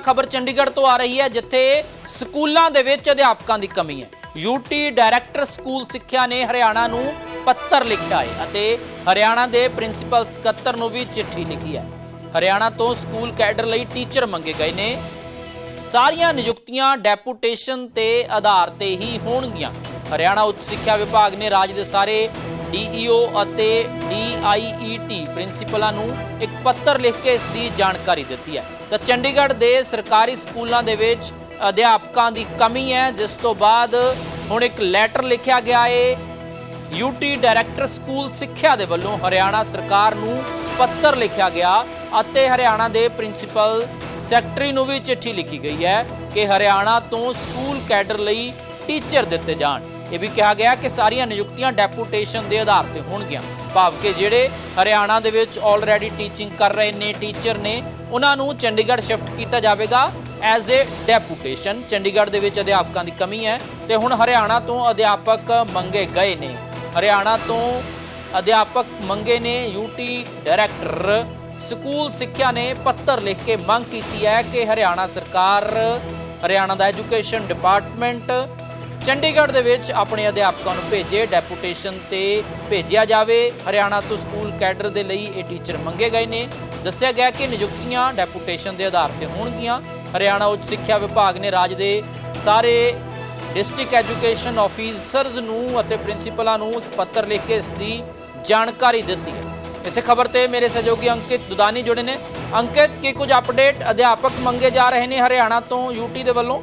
ਖਬਰ ਚੰਡੀਗੜ੍ਹ ਤੋਂ ਆ ਰਹੀ ਹੈ, ਜਿੱਥੇ ਸਕੂਲਾਂ ਦੇ ਵਿੱਚ ਅਧਿਆਪਕਾਂ ਦੀ ਕਮੀ ਹੈ। ਯੂਟੀ ਡਾਇਰੈਕਟਰ ਸਕੂਲ ਸਿੱਖਿਆ ਨੇ ਹਰਿਆਣਾ ਨੂੰ ਪੱਤਰ ਲਿਖਿਆ ਹੈ ਅਤੇ ਹਰਿਆਣਾ ਦੇ ਪ੍ਰਿੰਸੀਪਲ ਸਕੱਤਰ ਨੂੰ ਵੀ ਚਿੱਠੀ ਲਿਖੀ ਹੈ। ਹਰਿਆਣਾ ਤੋਂ ਸਕੂਲ ਕੈਡਰ ਲਈ ਟੀਚਰ ਮੰਗੇ ਗਏ ਨੇ। ਸਾਰੀਆਂ ਨਿਯੁਕਤੀਆਂ ਡੈਪੂਟੇਸ਼ਨ ਤੇ ਆਧਾਰ ਤੇ ਹੀ ਹੋਣਗੀਆਂ। ਹਰਿਆਣਾ ਉੱਚ ਸਿੱਖਿਆ ਵਿਭਾਗ ਨੇ ਰਾਜ ਦੇ ਸਾਰੇ ਡੀਈਓ ਅਤੇ ਡੀਆਈਈਟੀ ਪ੍ਰਿੰਸੀਪਲਾਂ ਨੂੰ ਇੱਕ ਪੱਤਰ ਲਿਖ ਕੇ ਇਸ ਦੀ ਜਾਣਕਾਰੀ ਦਿੱਤੀ ਹੈ। ਤਾਂ ਚੰਡੀਗੜ੍ਹ ਦੇ ਸਰਕਾਰੀ ਸਕੂਲਾਂ ਦੇ ਵਿੱਚ ਅਧਿਆਪਕਾਂ ਦੀ ਕਮੀ ਹੈ, ਜਿਸ ਤੋਂ ਬਾਅਦ ਹੁਣ ਇੱਕ ਲੈਟਰ ਲਿਖਿਆ ਗਿਆ ਏ। ਯੂਟੀ ਡਾਇਰੈਕਟਰ ਸਕੂਲ ਸਿੱਖਿਆ ਦੇ ਵੱਲੋਂ ਹਰਿਆਣਾ ਸਰਕਾਰ ਨੂੰ ਪੱਤਰ ਲਿਖਿਆ ਗਿਆ ਅਤੇ ਹਰਿਆਣਾ ਦੇ ਪ੍ਰਿੰਸੀਪਲ ਸੈਕਟਰੀ ਨੂੰ ਵੀ ਚਿੱਠੀ ਲਿਖੀ ਗਈ ਹੈ ਕਿ ਹਰਿਆਣਾ ਤੋਂ ਸਕੂਲ ਕੈਡਰ ਲਈ ਟੀਚਰ ਦਿੱਤੇ ਜਾਣ। ਇਹ ਵੀ ਕਿਹਾ ਗਿਆ ਕਿ ਸਾਰੀਆਂ ਨਿਯੁਕਤੀਆਂ ਡੈਪੂਟੇਸ਼ਨ ਦੇ ਆਧਾਰ ਤੇ ਹੋਣਗੀਆਂ। ਭਾਵ ਕਿ ਜਿਹੜੇ ਹਰਿਆਣਾ ਦੇ ਵਿੱਚ ਆਲਰੇਡੀ ਟੀਚਿੰਗ ਕਰ ਰਹੇ ਨੇ ਟੀਚਰ ਨੇ, ਉਹਨਾਂ ਨੂੰ ਚੰਡੀਗੜ੍ਹ ਸ਼ਿਫਟ ਕੀਤਾ ਜਾਵੇਗਾ ਐਜ਼ ਅ ਡੈਪੂਟੇਸ਼ਨ ਚੰਡੀਗੜ੍ਹ ਦੇ ਵਿੱਚ ਅਧਿਆਪਕਾਂ ਦੀ ਕਮੀ ਹੈ ਤੇ ਹੁਣ ਹਰਿਆਣਾ ਤੋਂ ਅਧਿਆਪਕ ਮੰਗੇ ਗਏ ਨੇ। ਹਰਿਆਣਾ ਤੋਂ ਅਧਿਆਪਕ ਮੰਗੇ ਨੇ ਯੂਟੀ ਡਾਇਰੈਕਟਰ ਸਕੂਲ ਸਿੱਖਿਆ ਨੇ ਪੱਤਰ ਲਿਖ ਕੇ ਮੰਗ ਕੀਤੀ ਹੈ ਕਿ ਹਰਿਆਣਾ ਸਰਕਾਰ, ਹਰਿਆਣਾ ਦਾ ਐਜੂਕੇਸ਼ਨ ਡਿਪਾਰਟਮੈਂਟ ਚੰਡੀਗੜ੍ਹ ਦੇ ਵਿੱਚ ਆਪਣੇ ਅਧਿਆਪਕਾਂ ਨੂੰ ਭੇਜੇ ਡੈਪੂਟੇਸ਼ਨ ਤੇ ਭੇਜਿਆ ਜਾਵੇ। ਹਰਿਆਣਾ ਤੋਂ ਸਕੂਲ ਕੈਡਰ ਦੇ ਲਈ ਇਹ ਟੀਚਰ ਮੰਗੇ ਗਏ ਨੇ। ਦੱਸਿਆ ਗਿਆ ਕਿ ਨਿਯੁਕਤੀਆਂ ਡੈਪੂਟੇਸ਼ਨ ਦੇ ਆਧਾਰ ਤੇ ਹੋਣਗੀਆਂ। ਹਰਿਆਣਾ ਉੱਚ ਸਿੱਖਿਆ ਵਿਭਾਗ ਨੇ ਰਾਜ ਦੇ ਸਾਰੇ ਡਿਸਟ੍ਰਿਕਟ ਐਜੂਕੇਸ਼ਨ ਆਫੀਸਰਸ ਨੂੰ ਅਤੇ ਪ੍ਰਿੰਸੀਪਲਾਂ ਨੂੰ ਇੱਕ ਪੱਤਰ ਲਿਖ ਕੇ ਇਸ ਦੀ ਜਾਣਕਾਰੀ ਦਿੱਤੀ ਹੈ। ਇਸੇ ਖਬਰ ਤੇ ਮੇਰੇ ਸਹਿਯੋਗੀ ਅੰਕਿਤ ਦੁਦਾਨੀ ਜੁੜੇ ਨੇ। ਅੰਕਿਤ, ਕੀ ਕੁਝ ਅਪਡੇਟ ਅਧਿਆਪਕ ਮੰਗੇ ਜਾ ਰਹੇ ਨੇ ਹਰਿਆਣਾ ਤੋਂ ਯੂਟੀ ਦੇ ਵੱਲੋਂ?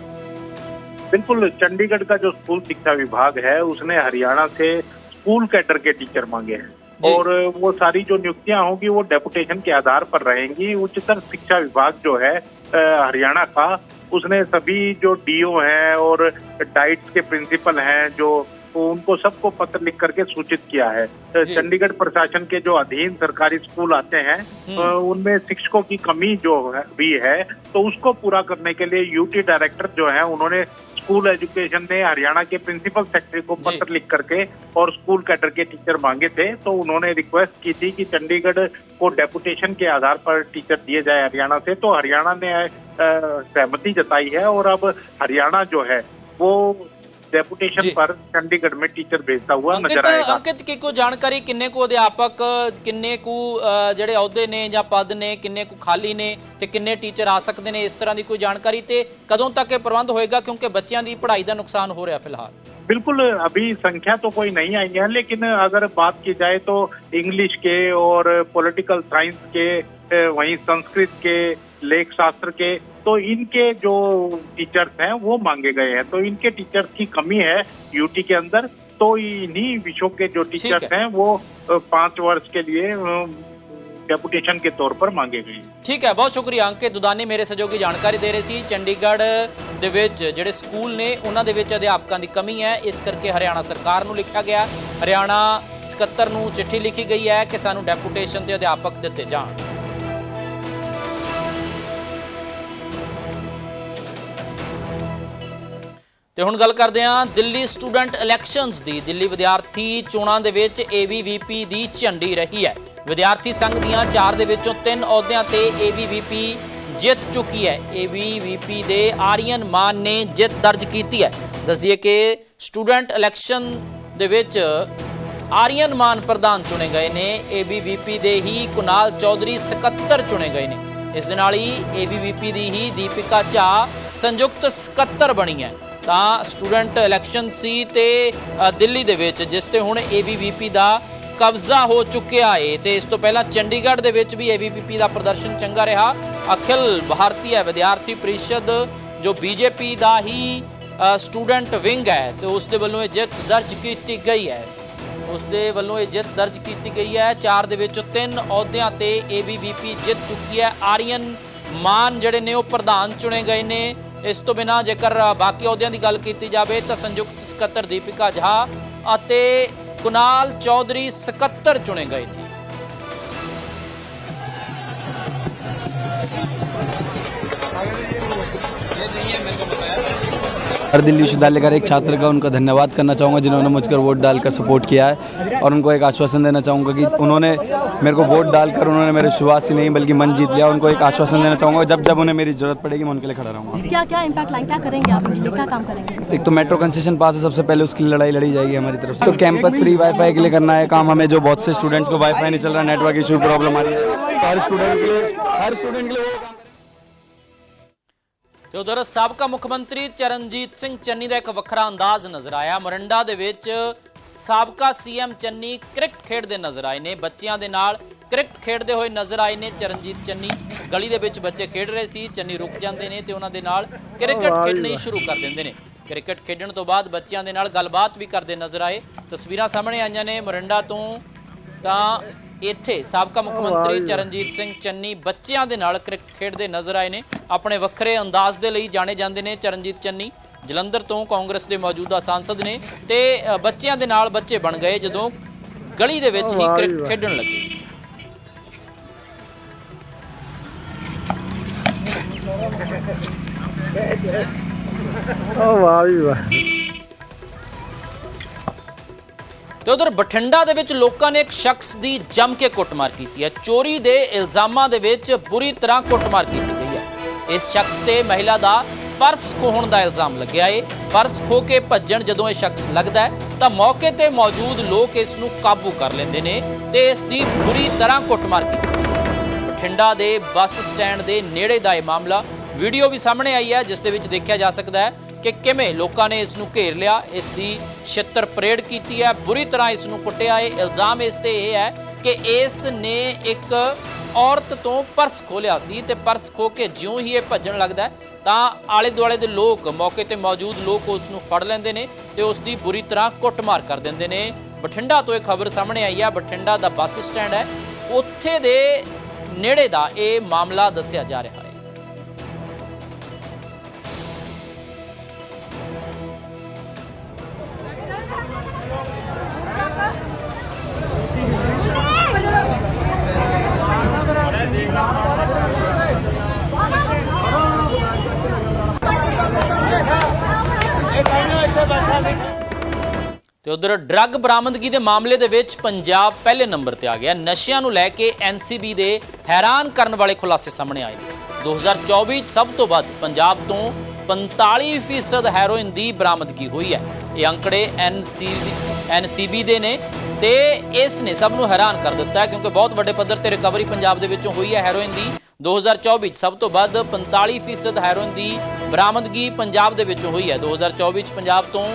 बिल्कुल चंडीगढ़ का जो स्कूल शिक्षा विभाग है उसने हरियाणा से स्कूल कैडर के टीचर मांगे हैं। और वो सारी जो नियुक्तियाँ होंगी वो डेपुटेशन के आधार पर रहेंगी। उच्चतर शिक्षा विभाग जो है हरियाणा का उसने सभी जो डीओ हैं और डाइट्स के प्रिंसिपल हैं जो उनको सबको पत्र लिख करके सूचित किया है। चंडीगढ़ प्रशासन के जो अधीन सरकारी स्कूल आते हैं हम्म। उनमें शिक्षकों की कमी जो भी है तो उसको पूरा करने के लिए यूटी डायरेक्टर जो है उन्होंने स्कूल एजुकेशन ने हरियाणा के प्रिंसिपल सेक्रेटरी को पत्र लिख करके और स्कूल कैडर के टीचर मांगे थे तो उन्होंने रिक्वेस्ट की थी कि चंडीगढ़ को डेपुटेशन के आधार पर टीचर दिए जाए हरियाणा से तो हरियाणा ने सहमति जताई है और अब हरियाणा जो है वो। डेपुटेशन पर चंडीगढ़ में टीचर भेजता हुआ ਅੰਕਿਤ नजर आएगा ਅੰਕਿਤ ਕੀ ਕੋ ਜਾਣਕਾਰੀ ਕਿੰਨੇ ਕੋ ਅਧਿਆਪਕ ਕਿੰਨੇ ਕੁ ਅ, ਜਿਹੜੇ ਅਹੁਦੇ ਨੇ ਜਾਂ ਪਦ ਨੇ ਕਿੰਨੇ ਕੁ ਖਾਲੀ ਨੇ ਤੇ ਕਿੰਨੇ ਟੀਚਰ ਆ ਸਕਦੇ ਨੇ ਇਸ ਤਰ੍ਹਾਂ ਦੀ ਕੋਈ ਜਾਣਕਾਰੀ ਤੇ ਕਦੋਂ ਤੱਕ ਇਹ ਪ੍ਰਬੰਧ ਹੋਏਗਾ ਕਿਉਂਕਿ ਬੱਚਿਆਂ ਦੀ ਪੜ੍ਹਾਈ ਦਾ ਨੁਕਸਾਨ ਹੋ ਰਿਹਾ ਫਿਲਹਾਲ बिल्कुल अभी संख्या तो कोई नहीं आई है लेकिन अगर बात की जाए तो इंग्लिश के और पॉलिटिकल साइंस के अ, वहीं संस्कृत के लेख शास्त्र के तो इनके जो टीचर्स हैं वो मांगे गए हैं तो इनके टीचर्स की कमी है यूटी के अंदर तो इन्हीं विषयों के जो टीचर्स है। हैं वो अ, पांच वर्ष के लिए डेपुटेशन के तौर पर मांगे गए हैं ਠੀਕ ਹੈ ਬਹੁਤ ਸ਼ੁਕਰੀਆ ਅੰਕਿਤ ਦੁਦਾਨੀ ਮੇਰੇ ਸਹਿਯੋਗੀ ਜਾਣਕਾਰੀ ਦੇ ਰਹੇ ਸੀ ਚੰਡੀਗੜ੍ਹ ਦੇ ਵਿੱਚ ਜਿਹੜੇ ਸਕੂਲ ਨੇ ਉਹਨਾਂ ਦੇ ਵਿੱਚ ਅਧਿਆਪਕਾਂ ਦੀ ਕਮੀ ਹੈ ਇਸ ਕਰਕੇ ਹਰਿਆਣਾ ਸਰਕਾਰ ਨੂੰ ਲਿਖਿਆ ਗਿਆ ਹਰਿਆਣਾ ਸਕੱਤਰ ਨੂੰ ਚਿੱਠੀ ਲਿਖੀ ਗਈ ਹੈ ਕਿ ਸਾਨੂੰ ਡੈਪੂਟੇਸ਼ਨ ਤੇ ਅਧਿਆਪਕ ਦਿੱਤੇ ਜਾਣ ਤੇ ਹੁਣ ਗੱਲ ਕਰਦੇ ਹਾਂ ਦਿੱਲੀ ਸਟੂਡੈਂਟ ਇਲੈਕਸ਼ਨਸ ਦੀ। ਦਿੱਲੀ ਵਿਦਿਆਰਥੀ ਚੋਣਾਂ ਦੇ ਵਿੱਚ ABVP ਦੀ ਝੰਡੀ ਰਹੀ ਹੈ। ਵਿਦਿਆਰਥੀ ਸੰਘ ਦੀਆਂ ਚਾਰ ਦੇ ਵਿੱਚੋਂ ਤਿੰਨ ਅਹੁਦਿਆਂ ਤੇ ABVP ਜਿੱਤ ਚੁੱਕੀ ਹੈ। ABVP ਦੇ ਆਰੀਅਨ ਮਾਨ ਨੇ ਜਿੱਤ ਦਰਜ ਕੀਤੀ ਹੈ। ਦੱਸ ਦਈਏ ਕਿ ਸਟੂਡੈਂਟ ਇਲੈਕਸ਼ਨ ਦੇ ਵਿੱਚ ਆਰੀਅਨ ਮਾਨ ਪ੍ਰਧਾਨ ਚੁਣੇ ਗਏ ਨੇ। ABVP ਦੇ ਹੀ ਕੁਨਾਲ ਚੌਧਰੀ ਸਕੱਤਰ ਚੁਣੇ ਗਏ ਨੇ। ਇਸ ਦੇ ਨਾਲ ਹੀ ABVP ਦੀ ਹੀ ਦੀਪਿਕਾ ਝਾ ਸੰਯੁਕਤ ਸਕੱਤਰ ਬਣੀ ਹੈ। ਤਾਂ ਸਟੂਡੈਂਟ ਇਲੈਕਸ਼ਨ ਸੀ ਤੇ ਦਿੱਲੀ ਦੇ ਵਿੱਚ, ਜਿਸ ਤੇ ਹੁਣ ABVP ਦਾ ਕਬਜ਼ਾ ਹੋ ਚੁੱਕਿਆ ਏ। ਤੇ ਇਸ ਤੋਂ ਪਹਿਲਾਂ ਚੰਡੀਗੜ੍ਹ ਦੇ ਵਿੱਚ ਵੀ ABVP ਦਾ ਪ੍ਰਦਰਸ਼ਨ ਚੰਗਾ ਰਿਹਾ। ਅਖਿਲ ਭਾਰਤੀ ਵਿਦਿਆਰਥੀ ਪਰਿਸ਼ਦ, ਜੋ ਬੀਜੇਪੀ ਦਾ ਹੀ ਸਟੂਡੈਂਟ ਵਿੰਗ ਹੈ ਤੇ ਉਸ ਦੇ ਵੱਲੋਂ ਇਹ ਜਿੱਤ ਦਰਜ ਕੀਤੀ ਗਈ ਹੈ। ਉਸ ਦੇ ਵੱਲੋਂ ਇਹ ਜਿੱਤ ਦਰਜ ਕੀਤੀ ਗਈ ਹੈ। ਚਾਰ ਦੇ ਵਿੱਚੋਂ ਤਿੰਨ ਅਹੁਦਿਆਂ ਤੇ ABVP ਜਿੱਤ ਚੁੱਕੀ ਹੈ। ਆਰੀਅਨ ਮਾਨ ਜਿਹੜੇ ਨੇ ਉਹ ਪ੍ਰਧਾਨ ਚੁਣੇ ਗਏ ਨੇ। ਇਸ ਤੋਂ ਬਿਨਾ ਜੇਕਰ ਬਾਕੀ ਅਹੁਦਿਆਂ ਦੀ ਗੱਲ ਕੀਤੀ ਜਾਵੇ ਤਾਂ ਸੰਯੁਕਤ ਸਕੱਤਰ ਦੀਪਿਕਾ ਝਾ ਅਤੇ ਕੁਨਾਲ ਚੌਧਰੀ ਸਕੱਤਰ ਚੁਣੇ ਗਏ ਨੇ। हर दिल्ली विश्वविद्यालय का एक छात्र का उनका धन्यवाद करना चाहूँगा जिन्होंने मुझकर वोट डालकर सपोर्ट किया है और उनको एक आश्वासन देना चाहूँगा कि उन्होंने मेरे को वोट डालकर उन्होंने मेरे विश्वास ही नहीं बल्कि मन जीत लिया। उनको एक आश्वासन देना चाहूँगा जब जब उन्हें मेरी ज़रूरत पड़ेगी मैं उनके लिए खड़ा रहूँगा। क्या क्या इम्पैक्ट लाइन क्या करेंगे आप? क्या काम करेंगे? एक तो मेट्रो कंसेशन पास है सबसे पहले उसकी लड़ाई लड़ी जाएगी हमारी तरफ़ से। तो कैंपस फ्री वाईफाई के लिए करना है काम हमें जो बहुत से स्टूडेंट्स को वाईफाई नहीं चल रहा नेटवर्क इशू प्रॉब्लम आ रही है। हर स्टूडेंट के लिए हर स्टूडेंट के लिए ਤੇ ਉਧਰ ਸਾਬਕਾ ਮੁੱਖ ਮੰਤਰੀ ਚਰਨਜੀਤ ਸਿੰਘ ਚੰਨੀ ਦਾ ਇੱਕ ਵੱਖਰਾ ਅੰਦਾਜ਼ ਨਜ਼ਰ ਆਇਆ। ਮੋਰਿੰਡਾ ਦੇ ਵਿੱਚ ਸਾਬਕਾ ਸੀਐਮ ਚੰਨੀ ਕ੍ਰਿਕਟ ਖੇਡਦੇ ਨਜ਼ਰ ਆਏ ਨੇ। ਬੱਚਿਆਂ ਦੇ ਨਾਲ ਕ੍ਰਿਕਟ ਖੇਡਦੇ ਹੋਏ ਨਜ਼ਰ ਆਏ ਨੇ ਚਰਨਜੀਤ ਚੰਨੀ। ਗਲੀ ਦੇ ਵਿੱਚ ਬੱਚੇ ਖੇਡ ਰਹੇ ਸੀ ਚੰਨੀ ਰੁਕ ਜਾਂਦੇ ਨੇ ਤੇ ਉਹਨਾਂ ਦੇ ਨਾਲ ਕ੍ਰਿਕਟ ਖੇਡਣੀ ਸ਼ੁਰੂ ਕਰ ਦਿੰਦੇ ਨੇ। ਕ੍ਰਿਕਟ ਖੇਡਣ ਤੋਂ ਬਾਅਦ ਬੱਚਿਆਂ ਦੇ ਨਾਲ ਗੱਲਬਾਤ ਵੀ ਕਰਦੇ ਨਜ਼ਰ ਆਏ। ਤਸਵੀਰਾਂ ਸਾਹਮਣੇ ਆਈਆਂ ਨੇ। ਮੋਰਿੰਡਾ ਤੋਂ ਤਾਂ ਇੱਥੇ ਸਾਬਕਾ ਮੁੱਖ ਮੰਤਰੀ ਚਰਨਜੀਤ ਸਿੰਘ ਚੰਨੀ ਬੱਚਿਆਂ ਦੇ ਨਾਲ ਕ੍ਰਿਕਟ ਖੇਡਦੇ ਨਜ਼ਰ ਆਏ ਨੇ। ਆਪਣੇ ਵੱਖਰੇ ਅੰਦਾਜ਼ ਦੇ ਲਈ ਜਾਣੇ ਜਾਂਦੇ ਨੇ ਚਰਨਜੀਤ ਚੰਨੀ। ਜਲੰਧਰ ਤੋਂ ਕਾਂਗਰਸ ਦੇ ਮੌਜੂਦਾ ਸਾਂਸਦ ਨੇ ਤੇ ਬੱਚਿਆਂ ਦੇ ਨਾਲ ਬੱਚੇ ਬਣ ਗਏ ਜਦੋਂ ਗਲੀ ਦੇ ਵਿੱਚ ਹੀ ਕ੍ਰਿਕਟ ਖੇਡਣ ਲੱਗੇ। ਉਹ ਵਾਹ ਵੀ ਵਾਹ। ਤੇ ਉਧਰ ਬਠਿੰਡਾ ਦੇ ਵਿੱਚ ਲੋਕਾਂ ਨੇ ਇੱਕ ਸ਼ਖਸ ਦੀ ਜੰਮ ਕੇ ਕੁੱਟਮਾਰ ਕੀਤੀ ਹੈ। ਚੋਰੀ ਦੇ ਇਲਜ਼ਾਮਾਂ ਦੇ ਵਿੱਚ ਬੁਰੀ ਤਰ੍ਹਾਂ ਕੁੱਟਮਾਰ ਕੀਤੀ ਗਈ ਹੈ। ਇਸ ਸ਼ਖਸ ਤੇ ਮਹਿਲਾ ਦਾ ਪਰਸ ਖੋਹਣ ਦਾ ਇਲਜ਼ਾਮ ਲੱਗਿਆ ਏ। ਪਰਸ ਖੋ ਕੇ ਭੱਜਣ ਜਦੋਂ ਇਹ ਸ਼ਖਸ ਲੱਗਦਾ ਹੈ, ਤਾਂ ਮੌਕੇ ਤੇ ਮੌਜੂਦ ਲੋਕ ਇਸ ਨੂੰ ਕਾਬੂ ਕਰ ਲੈਂਦੇ ਨੇ ਤੇ ਇਸ ਦੀ ਬੁਰੀ ਤਰ੍ਹਾਂ ਕੁੱਟਮਾਰ ਕੀਤੀ ਬਠਿੰਡਾ ਦੇ ਬੱਸ ਸਟੈਂਡ ਦੇ ਨੇੜੇ ਦਾ ਇਹ ਮਾਮਲਾ ਵੀਡੀਓ ਵੀ ਸਾਹਮਣੇ ਆਈ ਹੈ, ਜਿਸ ਦੇ ਵਿੱਚ ਦੇਖਿਆ ਜਾ ਸਕਦਾ ਹੈ ਕਿ ਕਿਵੇਂ ਲੋਕਾਂ ਨੇ ਇਸ ਨੂੰ ਘੇਰ ਲਿਆ, ਇਸ ਦੀ ਛਿੱਤਰ ਪਰੇਡ ਕੀਤੀ ਹੈ, ਬੁਰੀ ਤਰ੍ਹਾਂ ਇਸ ਨੂੰ ਕੁੱਟਿਆ ਹੈ ਇਲਜ਼ਾਮ ਇਸ ਤੇ ਇਹ ਹੈ ਕਿ ਇਸ ਨੇ ਇੱਕ ਔਰਤ ਤੋਂ ਪਰਸ ਖੋਲਿਆ ਸੀ ਤੇ ਪਰਸ ਖੋ ਕੇ ਜਿਉਂ ਹੀ ਇਹ ਭੱਜਣ ਲੱਗਦਾ ਤਾਂ ਆਲੇ ਦੁਆਲੇ ਦੇ ਲੋਕ ਮੌਕੇ ਤੇ ਮੌਜੂਦ ਲੋਕ ਉਸ ਨੂੰ ਫੜ ਲੈਂਦੇ ਨੇ ਤੇ ਉਸ ਦੀ ਬੁਰੀ ਤਰ੍ਹਾਂ ਕੁੱਟਮਾਰ ਕਰ ਦਿੰਦੇ ਨੇ। ਬਠਿੰਡਾ ਤੋਂ ਇਹ ਖਬਰ ਸਾਹਮਣੇ ਆਈ ਹੈ ਬਠਿੰਡਾ ਦਾ ਬੱਸ ਸਟੈਂਡ ਹੈ। ਉੱਥੇ ਦੇ ਨੇੜੇ ਦਾ ਇਹ ਮਾਮਲਾ ਦੱਸਿਆ ਜਾ ਰਿਹਾ ਹੈ। ਤੇ ਉਧਰ ਡਰੱਗ ਬਰਾਮਦਗੀ ਦੇ ਮਾਮਲੇ ਦੇ ਵਿੱਚ ਪੰਜਾਬ ਪਹਿਲੇ ਨੰਬਰ ਤੇ ਆ ਗਿਆ। ਨਸ਼ਿਆਂ ਨੂੰ ਲੈ ਕੇ ਐਨਸੀਬੀ ਦੇ ਹੈਰਾਨ ਕਰਨ ਵਾਲੇ ਖੁਲਾਸੇ ਸਾਹਮਣੇ ਆਏ ਨੇ। 2024 'ਚ ਸਭ ਤੋਂ ਵੱਧ ਪੰਜਾਬ ਤੋਂ 45% ਹੈਰੋਇਨ ਦੀ ਬਰਾਮਦਗੀ ਹੋਈ ਹੈ। ਇਹ ਅੰਕੜੇ ਐਨਸੀਬੀ ਐਨਸੀਬੀ ਦੇ ਨੇ ਤੇ ਇਸ ਨੇ ਸਭ ਨੂੰ ਹੈਰਾਨ ਕਰ ਦਿੱਤਾ ਕਿਉਂਕਿ ਬਹੁਤ ਵੱਡੇ ਪੱਧਰ ਤੇ ਰਿਕਵਰੀ ਪੰਜਾਬ ਦੇ ਵਿੱਚੋਂ ਹੋਈ ਹੈ ਹੈਰੋਇਨ ਦੀ। 2024 'ਚ ਸਭ ਤੋਂ ਵੱਧ 45% ਹੈਰੋਇਨ ਦੀ ਬਰਾਮਦਗੀ ਪੰਜਾਬ ਦੇ ਵਿੱਚੋਂ ਹੋਈ ਹੈ। 2024 'ਚ ਪੰਜਾਬ ਤੋਂ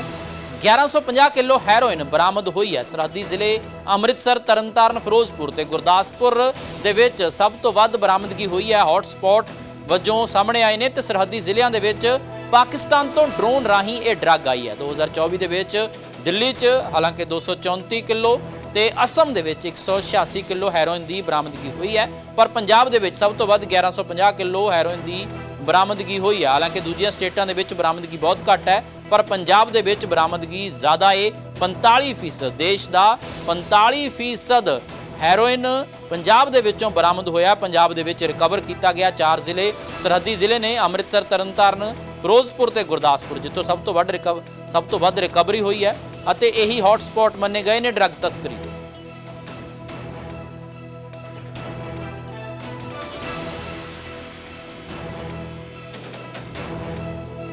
1150 ਕਿਲੋ ਹੈਰੋਇਨ ਬਰਾਮਦ ਹੋਈ ਹੈ। ਸਰਹੱਦੀ ਜ਼ਿਲ੍ਹੇ ਅੰਮ੍ਰਿਤਸਰ, ਤਰਨਤਾਰਨ, ਫਿਰੋਜ਼ਪੁਰ ਤੇ ਗੁਰਦਾਸਪੁਰ ਦੇ ਵਿੱਚ ਸਭ ਤੋਂ ਵੱਧ ਬਰਾਮਦਗੀ ਹੋਈ ਹੈ। ਹੌਟ ਸਪੌਟ ਵਜੋਂ ਸਾਹਮਣੇ ਆਏ ਨੇ ਤੇ ਸਰਹੱਦੀ ਜ਼ਿਲ੍ਹਿਆਂ ਦੇ ਵਿੱਚ ਪਾਕਿਸਤਾਨ ਤੋਂ ਡਰੋਨ ਰਾਹੀਂ ਇਹ ਡਰੱਗ ਆਈ ਹੈ। 2024 ਦੇ ਵਿੱਚ ਦਿੱਲੀ 'ਚ, ਹਾਲਾਂਕਿ 234 ਕਿਲੋ ਤੇ ਅਸਮ ਦੇ ਵਿੱਚ 186 ਕਿਲੋ ਹੈਰੋਇਨ ਦੀ ਬਰਾਮਦਗੀ ਹੋਈ ਹੈ, ਪਰ ਪੰਜਾਬ ਦੇ ਵਿੱਚ ਸਭ ਤੋਂ ਵੱਧ 1150 ਕਿਲੋ ਹੈਰੋਇਨ ਦੀ ਬਰਾਮਦਗੀ ਹੋਈ ਹੈ। ਹਾਲਾਂਕਿ ਦੂਜੀਆਂ ਸਟੇਟਾਂ ਦੇ ਵਿੱਚ ਬਰਾਮਦਗੀ ਬਹੁਤ ਘੱਟ ਹੈ, ਪਰ ਪੰਜਾਬ ਦੇ ਵਿੱਚ ਬਰਾਮਦਗੀ ਜ਼ਿਆਦਾ ਏ। 45% ਦੇਸ਼ ਦਾ 45% ਹੈਰੋਇਨ ਪੰਜਾਬ ਦੇ ਵਿੱਚੋਂ ਬਰਾਮਦ ਹੋਇਆ। ਪੰਜਾਬ ਦੇ ਵਿੱਚ ਰਿਕਵਰ ਕੀਤਾ ਗਿਆ ਚਾਰ ਜ਼ਿਲ੍ਹੇ। ਸਰਹੱਦੀ ਜ਼ਿਲ੍ਹੇ ਨੇ ਅੰਮ੍ਰਿਤਸਰ, ਤਰਨਤਾਰਨ, ਫਿਰੋਜ਼ਪੁਰ ਤੇ ਗੁਰਦਾਸਪੁਰ, ਜਿੱਥੋਂ ਸਭ ਤੋਂ ਵੱਧ ਰਿਕਵ, ਸਭ ਤੋਂ ਵੱਧ ਰਿਕਵਰੀ ਹੋਈ ਹੈ। ਅਤੇ ਇਹੀ ਹੌਟ ਮੰਨੇ ਗਏ ਨੇ ਡਰੱਗ ਤਸਕਰੀ। ਦੇ